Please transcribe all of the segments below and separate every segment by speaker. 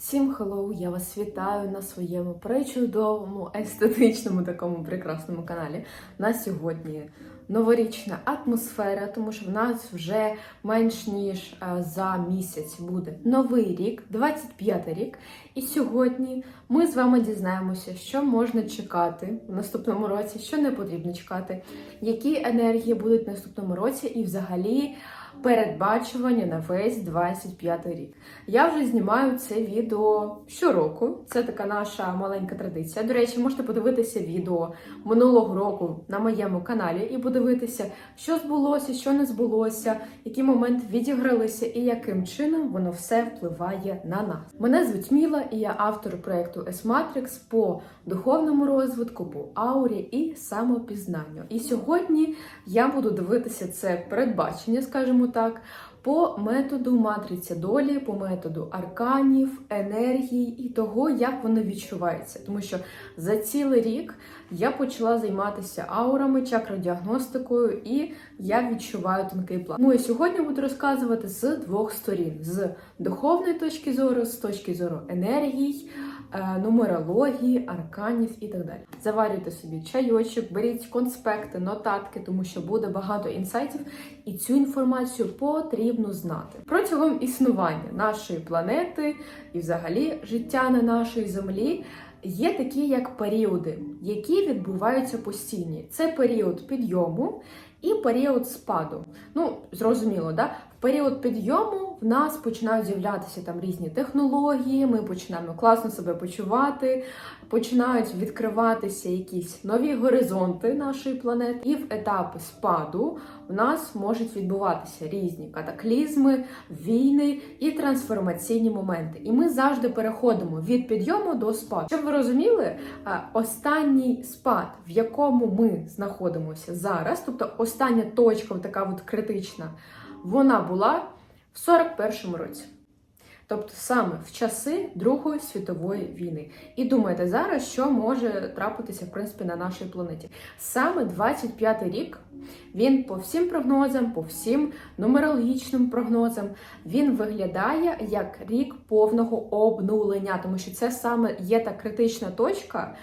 Speaker 1: Всім хеллоу, я вас вітаю на своєму пречудовому, естетичному такому прекрасному каналі. На сьогодні новорічна атмосфера, тому що в нас вже менш ніж е, за місяць буде новий рік, 25 рік. І сьогодні ми з вами дізнаємося, що можна чекати в наступному році, що не потрібно чекати, які енергії будуть в наступному році, і взагалі передбачування на весь 25 рік. Я вже знімаю це відео щороку. Це така наша маленька традиція. До речі, можете подивитися відео минулого року на моєму каналі і подивитися, що збулося, що не збулося, які моменти відігралися і яким чином воно все впливає на нас. Мене звуть Міла, і я автор проекту S-Matrix по духовному розвитку, по аурі і самопізнанню. І сьогодні я буду дивитися це передбачення, скажімо так, по методу матриці долі, по методу арканів, енергій і того, як воно відчувається. Тому що за цілий рік я почала займатися аурами, чакродіагностикою, і я відчуваю тонкий план. Ну і сьогодні буду розказувати з двох сторін: з духовної точки зору, з точки зору енергій, е, нумерології, арканів і так далі. Заварюйте собі чайочок, беріть конспекти, нотатки, тому що буде багато інсайтів, і цю інформацію потрібно знати. Протягом існування нашої планети і взагалі життя на нашій землі. Є такі як періоди, які відбуваються постійні. Це період підйому і період спаду. Ну, зрозуміло, да? В період підйому в нас починають з'являтися там різні технології, ми починаємо класно себе почувати, починають відкриватися якісь нові горизонти нашої планети. І в етапи спаду в нас можуть відбуватися різні катаклізми, війни і трансформаційні моменти. І ми завжди переходимо від підйому до спаду. Щоб ви розуміли, е, останній спад, в якому ми знаходимося зараз, тобто остання точка, така от критична, вона була в 41-му році. Тобто саме в часи Другої світової війни. І думайте зараз, що може трапитися в принципі на нашій планеті. Саме 25-й рік він по всім прогнозам, по всім нумерологічним прогнозам, він виглядає як рік повного обнулення, тому що це саме є та критична точка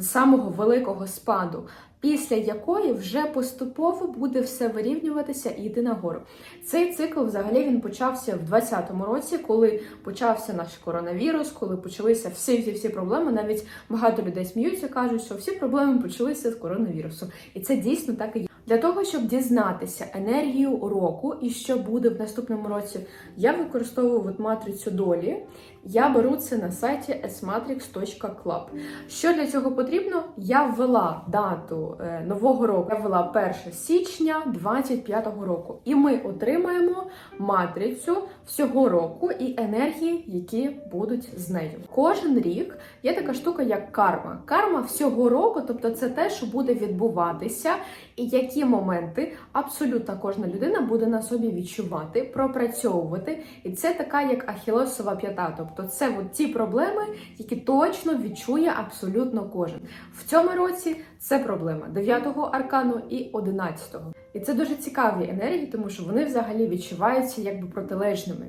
Speaker 1: самого великого спаду. Після якої вже поступово буде все вирівнюватися і йти нагору. Цей цикл взагалі він почався в 2020 році, коли почався наш коронавірус, коли почалися всі всі всі проблеми. Навіть багато людей сміються, кажуть, що всі проблеми почалися з коронавірусу, і це дійсно так і є. Для того, щоб дізнатися енергію року і що буде в наступному році, я використовую от матрицю долі. Я беру це на сайті smatrix.club. Що для цього потрібно? Я ввела дату е, нового року. Я ввела 1 січня 25-го року. І ми отримаємо матрицю всього року і енергії, які будуть з нею. Кожен рік є така штука, як карма. Карма всього року, тобто це те, що буде відбуватися, і які моменти абсолютно кожна людина буде на собі відчувати, пропрацьовувати. І це така, як ахілосова п'ята. Тобто, це от ті проблеми, які точно відчує абсолютно кожен. В цьому році це проблема 9-го аркану і 11-го. І це дуже цікаві енергії, тому що вони взагалі відчуваються якби протилежними.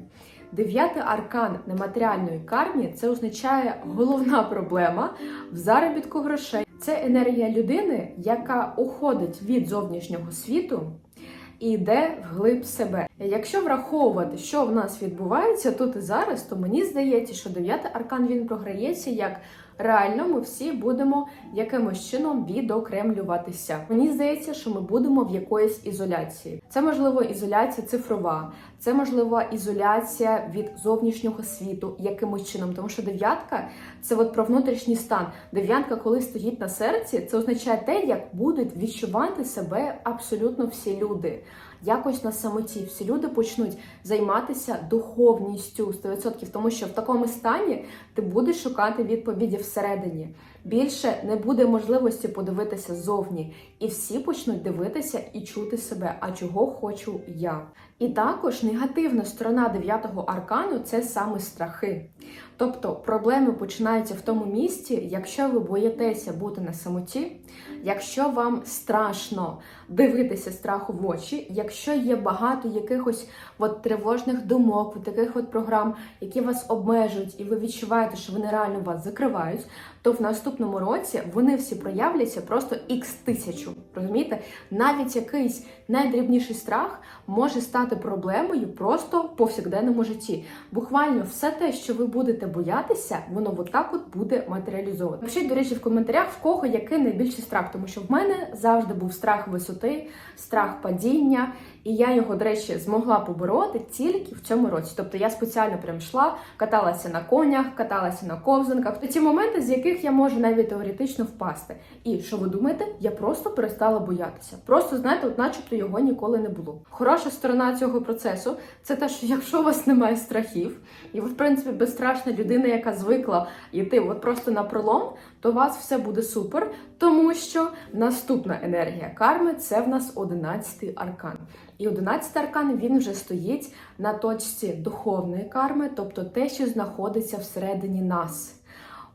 Speaker 1: Дев'ятий аркан нематеріальної кармі це означає головна проблема в заробітку грошей. Це енергія людини, яка уходить від зовнішнього світу і йде вглиб себе. Якщо враховувати, що в нас відбувається тут і зараз, то мені здається, що дев'ятий аркан він програється як реально ми всі будемо якимось чином відокремлюватися. Мені здається, що ми будемо в якоїсь ізоляції. Це можливо ізоляція цифрова, це можливо ізоляція від зовнішнього світу якимось чином, тому що дев'ятка це от про внутрішній стан. Дев'ятка, коли стоїть на серці, це означає те, як будуть відчувати себе абсолютно всі люди. Якось на самоті всі люди почнуть займатися духовністю 100%, тому що в такому стані ти будеш шукати відповіді всередині. Більше не буде можливості подивитися зовні, і всі почнуть дивитися і чути себе, а чого хочу я. І також негативна сторона дев'ятого аркану це саме страхи. Тобто проблеми починаються в тому місці, якщо ви боїтеся бути на самоті, якщо вам страшно дивитися страху в очі, якщо є багато якихось от тривожних думок, таких от програм, які вас обмежують, і ви відчуваєте, що вони реально вас закривають, то в наступному році вони всі проявляться просто х тисячу. Розумієте? Навіть якийсь найдрібніший страх може стати проблемою просто в повсякденному житті. Буквально все те, що ви будете боятися, воно отак от буде матеріалізовано. Пишіть, до речі, в коментарях, в кого який найбільший страх, тому що в мене завжди був страх висоти, страх падіння, і я його, до речі, змогла побороти тільки в цьому році. Тобто я спеціально прям йшла, каталася на конях, каталася на ковзанках. Ті моменти, з яких я можу навіть теоретично впасти. І що ви думаєте? Я просто перестала боятися. Просто знаєте, от начебто його ніколи не було. Хороша сторона цього процесу це те, що якщо у вас немає страхів, і ви, в принципі, безстрашна людина, яка звикла йти от просто на пролом, то у вас все буде супер, тому що наступна енергія карми це в нас 11-й аркан. І 11 аркан він вже стоїть на точці духовної карми, тобто те, що знаходиться всередині нас.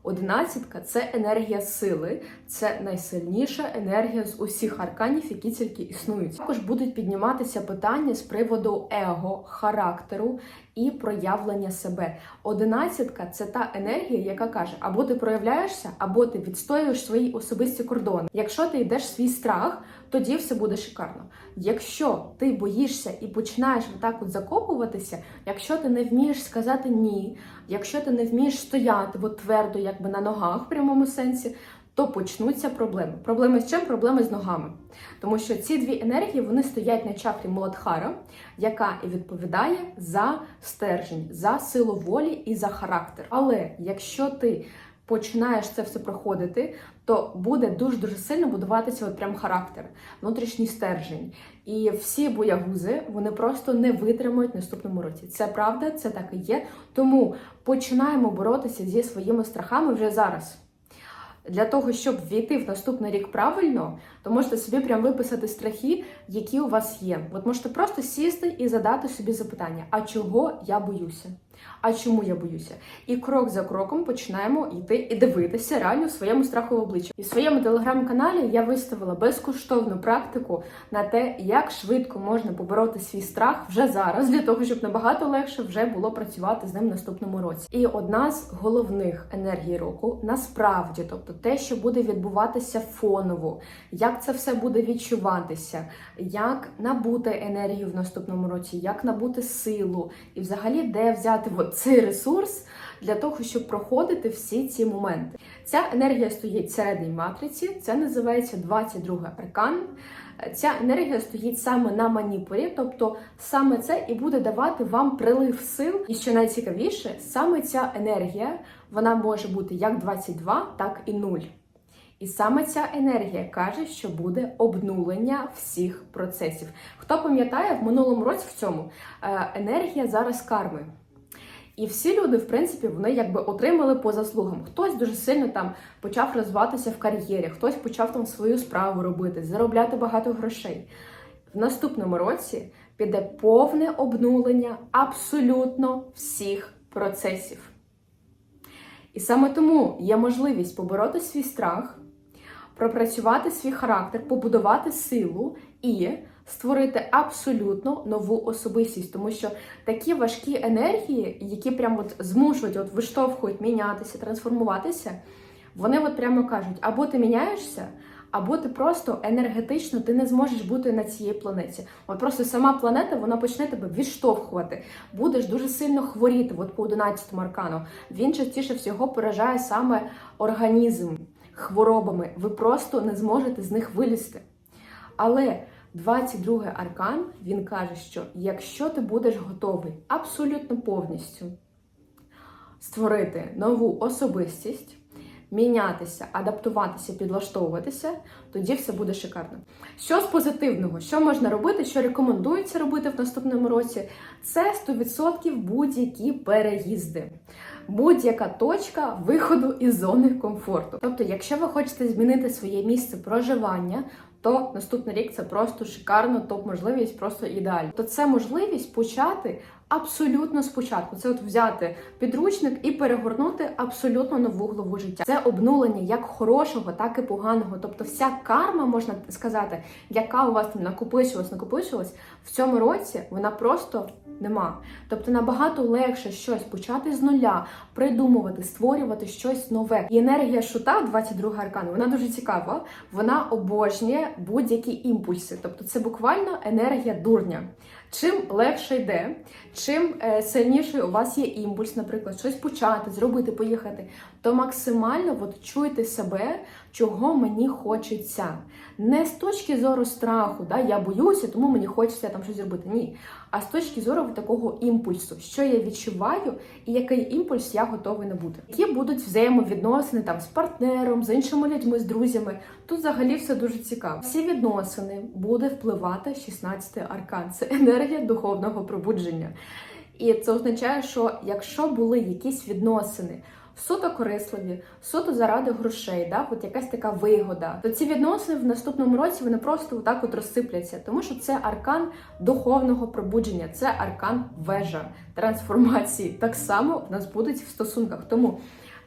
Speaker 1: Одинадцятка це енергія сили, це найсильніша енергія з усіх арканів, які тільки існують. Також будуть підніматися питання з приводу его, характеру і проявлення себе. Одинадцятка це та енергія, яка каже: або ти проявляєшся, або ти відстоюєш свої особисті кордони. Якщо ти йдеш свій страх, тоді все буде шикарно. Якщо ти боїшся і починаєш отак от закопуватися, якщо ти не вмієш сказати ні, якщо ти не вмієш стояти от твердо, якби на ногах в прямому сенсі, то почнуться проблеми. Проблеми з чим? Проблеми з ногами. Тому що ці дві енергії вони стоять на чакрі Муладхара, яка і відповідає за стержень, за силу волі і за характер. Але якщо ти починаєш це все проходити, то буде дуже дуже сильно будуватися от прям характер, внутрішній стержень. І всі боягузи вони просто не витримають в наступному році. Це правда, це так і є. Тому починаємо боротися зі своїми страхами вже зараз. Для того, щоб війти в наступний рік правильно, то можете собі прям виписати страхи, які у вас є. От можете просто сісти і задати собі запитання: а чого я боюся? А чому я боюся? І крок за кроком починаємо йти і дивитися реально в своєму страху в обличчя. І в своєму телеграм-каналі я виставила безкоштовну практику на те, як швидко можна побороти свій страх вже зараз, для того, щоб набагато легше вже було працювати з ним в наступному році. І одна з головних енергій року насправді, тобто те, що буде відбуватися фоново, як це все буде відчуватися, як набути енергію в наступному році, як набути силу, і взагалі де взяти цей ресурс для того, щоб проходити всі ці моменти. Ця енергія стоїть всередині матриці, це називається 22 аркан. Ця енергія стоїть саме на маніпурі, тобто саме це і буде давати вам прилив сил. І що найцікавіше, саме ця енергія вона може бути як 22, так і 0. І саме ця енергія каже, що буде обнулення всіх процесів. Хто пам'ятає, в минулому році в цьому е, енергія зараз карми. І всі люди, в принципі, вони якби отримали по заслугам. Хтось дуже сильно там почав розвиватися в кар'єрі, хтось почав там свою справу робити, заробляти багато грошей. В наступному році піде повне обнулення абсолютно всіх процесів. І саме тому є можливість побороти свій страх, пропрацювати свій характер, побудувати силу і створити абсолютно нову особистість, тому що такі важкі енергії, які прямо от змушують, от виштовхують мінятися, трансформуватися, вони от прямо кажуть: або ти міняєшся. Або ти просто енергетично ти не зможеш бути на цій планеті. От просто сама планета вона почне тебе відштовхувати. Будеш дуже сильно хворіти. От по 11 аркану. Він частіше всього поражає саме організм хворобами. Ви просто не зможете з них вилізти. Але 22 аркан він каже, що якщо ти будеш готовий абсолютно повністю створити нову особистість, мінятися, адаптуватися, підлаштовуватися, тоді все буде шикарно. Що з позитивного, що можна робити, що рекомендується робити в наступному році, це 100% будь-які переїзди. Будь-яка точка виходу із зони комфорту. Тобто, якщо ви хочете змінити своє місце проживання, то наступний рік це просто шикарно, топ можливість, просто ідеально. То це можливість почати абсолютно спочатку. Це от взяти підручник і перегорнути абсолютно нову главу життя. Це обнулення як хорошого, так і поганого. Тобто, вся карма, можна сказати, яка у вас там накопичувалась, накопичувалась, в цьому році вона просто нема. Тобто набагато легше щось почати з нуля, придумувати, створювати щось нове. І енергія шута, 22 аркан, вона дуже цікава. Вона обожнює будь-які імпульси. Тобто, це буквально енергія дурня. Чим легше йде, чим е, сильніший у вас є імпульс, наприклад, щось почати, зробити, поїхати, то максимально от чуйте себе, чого мені хочеться. Не з точки зору страху, да, я боюся, тому мені хочеться там щось зробити. Ні. А з точки зору такого імпульсу, що я відчуваю і який імпульс я готовий набути. Які будуть взаємовідносини там з партнером, з іншими людьми, з друзями. Тут взагалі все дуже цікаво. Всі відносини буде впливати 16-й аркан. Це енергія духовного пробудження. І це означає, що якщо були якісь відносини суто корисливі, суто заради грошей, да, от якась така вигода, то ці відносини в наступному році вони просто отак от розсипляться, тому що це аркан духовного пробудження, це аркан вежа трансформації. Так само в нас будуть в стосунках. Тому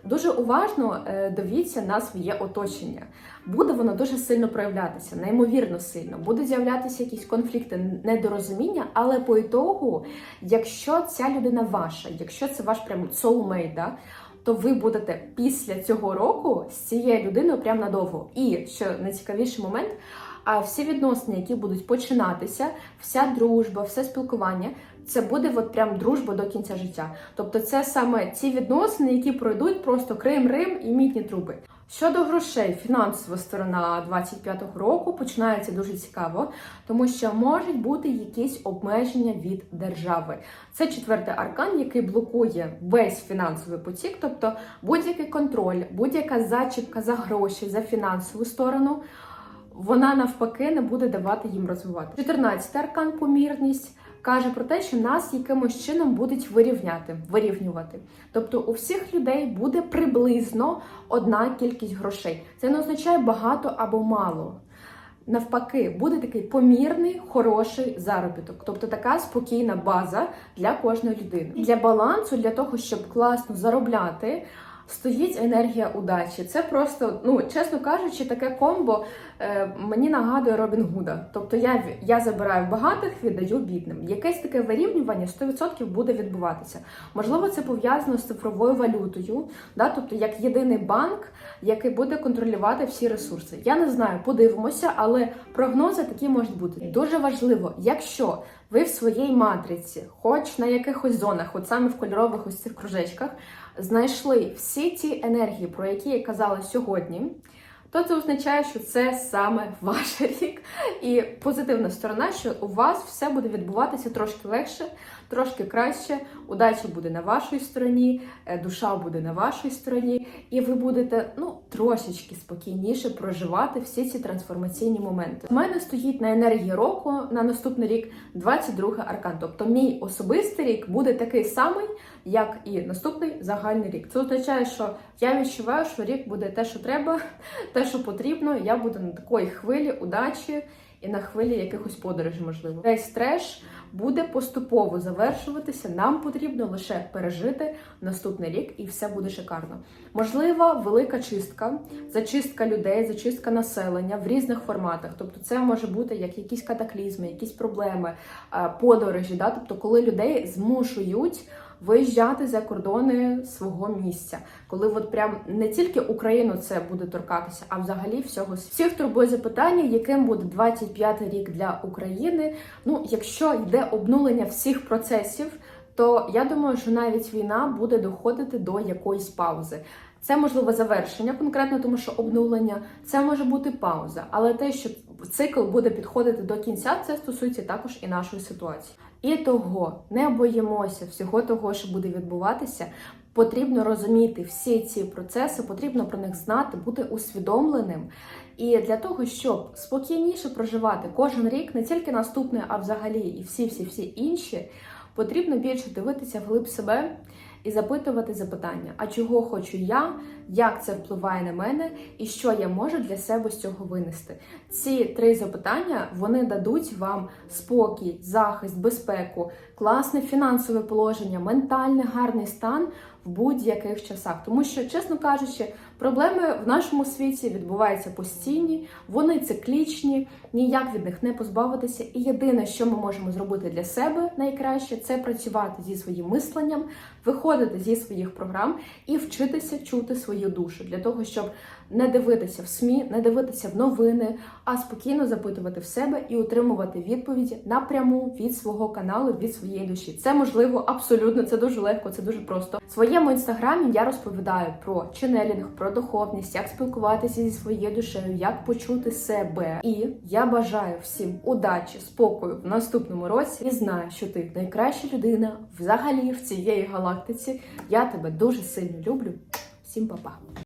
Speaker 1: Дуже уважно е, дивіться на своє оточення. Буде воно дуже сильно проявлятися, неймовірно сильно. Будуть з'являтися якісь конфлікти, недорозуміння, але по ітогу, якщо ця людина ваша, якщо це ваш прям soulmate, да, то ви будете після цього року з цією людиною прям надовго. І що найцікавіший момент. А всі відносини, які будуть починатися, вся дружба, все спілкування, це буде от прям дружба до кінця життя. Тобто, це саме ці відносини, які пройдуть просто Крим, Рим і мітні труби. Щодо грошей, фінансова сторона 25-го року починається дуже цікаво, тому що можуть бути якісь обмеження від держави. Це четвертий аркан, який блокує весь фінансовий потік, тобто будь-який контроль, будь-яка зачіпка за гроші, за фінансову сторону. Вона навпаки не буде давати їм розвивати. 14 аркан помірність каже про те, що нас якимось чином будуть вирівняти, вирівнювати. Тобто у всіх людей буде приблизно одна кількість грошей. Це не означає багато або мало. Навпаки, буде такий помірний, хороший заробіток, тобто така спокійна база для кожної людини. Для балансу, для того, щоб класно заробляти. Стоїть енергія удачі. Це просто, ну чесно кажучи, таке комбо е, мені нагадує Робін Гуда. Тобто я я забираю багатих, віддаю бідним. Якесь таке вирівнювання 100% буде відбуватися. Можливо, це пов'язано з цифровою валютою, да? тобто як єдиний банк, який буде контролювати всі ресурси. Я не знаю, подивимося, але прогнози такі можуть бути. Дуже важливо, якщо ви в своїй матриці, хоч на якихось зонах, от саме в кольорових ось цих кружечках, знайшли всі ті енергії, про які я казала сьогодні, то це означає, що це саме ваш рік. І позитивна сторона, що у вас все буде відбуватися трошки легше, трошки краще. Удача буде на вашій стороні, е, душа буде на вашій стороні, і ви будете ну трошечки спокійніше проживати всі ці трансформаційні моменти. У мене стоїть на енергії року на наступний рік 22 аркан. Тобто, мій особистий рік буде такий самий, як і наступний загальний рік. Це означає, що я відчуваю, що рік буде те, що треба, те, що потрібно. Я буду на такої хвилі удачі і на хвилі якихось подорожей, можливо. Весь треш буде поступово завершуватися. Нам потрібно лише пережити наступний рік, і все буде шикарно. Можлива велика чистка, зачистка людей, зачистка населення в різних форматах. Тобто, це може бути як якісь катаклізми, якісь проблеми, подорожі. Да? Тобто, коли людей змушують виїжджати за кордони свого місця, коли от прям не тільки Україну це буде торкатися, а взагалі всього всіх турбує запитання, яким буде 25-й рік для України. Ну, якщо йде обнулення всіх процесів, то я думаю, що навіть війна буде доходити до якоїсь паузи. Це можливо завершення конкретно, тому що обнулення це може бути пауза, але те, що цикл буде підходити до кінця, це стосується також і нашої ситуації. І того не боїмося всього того, що буде відбуватися. Потрібно розуміти всі ці процеси, потрібно про них знати, бути усвідомленим. І для того, щоб спокійніше проживати кожен рік, не тільки наступний, а взагалі і всі-всі-всі інші, потрібно більше дивитися вглиб себе і запитувати запитання: а чого хочу я, як це впливає на мене, і що я можу для себе з цього винести. Ці три запитання вони дадуть вам спокій, захист, безпеку, класне фінансове положення, ментальний гарний стан в будь-яких часах. Тому що, чесно кажучи, проблеми в нашому світі відбуваються постійні, вони циклічні, ніяк від них не позбавитися. І єдине, що ми можемо зробити для себе найкраще, це працювати зі своїм мисленням, виходити зі своїх програм і вчитися чути свою душу для того, щоб не дивитися в СМІ, не дивитися в новини, а спокійно запитувати в себе і отримувати відповіді напряму від свого каналу, від своєї душі. Це можливо абсолютно, це дуже легко, це дуже просто. В своєму інстаграмі я розповідаю про ченелінг, про духовність, як спілкуватися зі своєю душею, як почути себе. І я бажаю всім удачі, спокою в наступному році і знаю, що ти найкраща людина взагалі в цієї галактиці. Я тебе дуже сильно люблю. Всім па-па!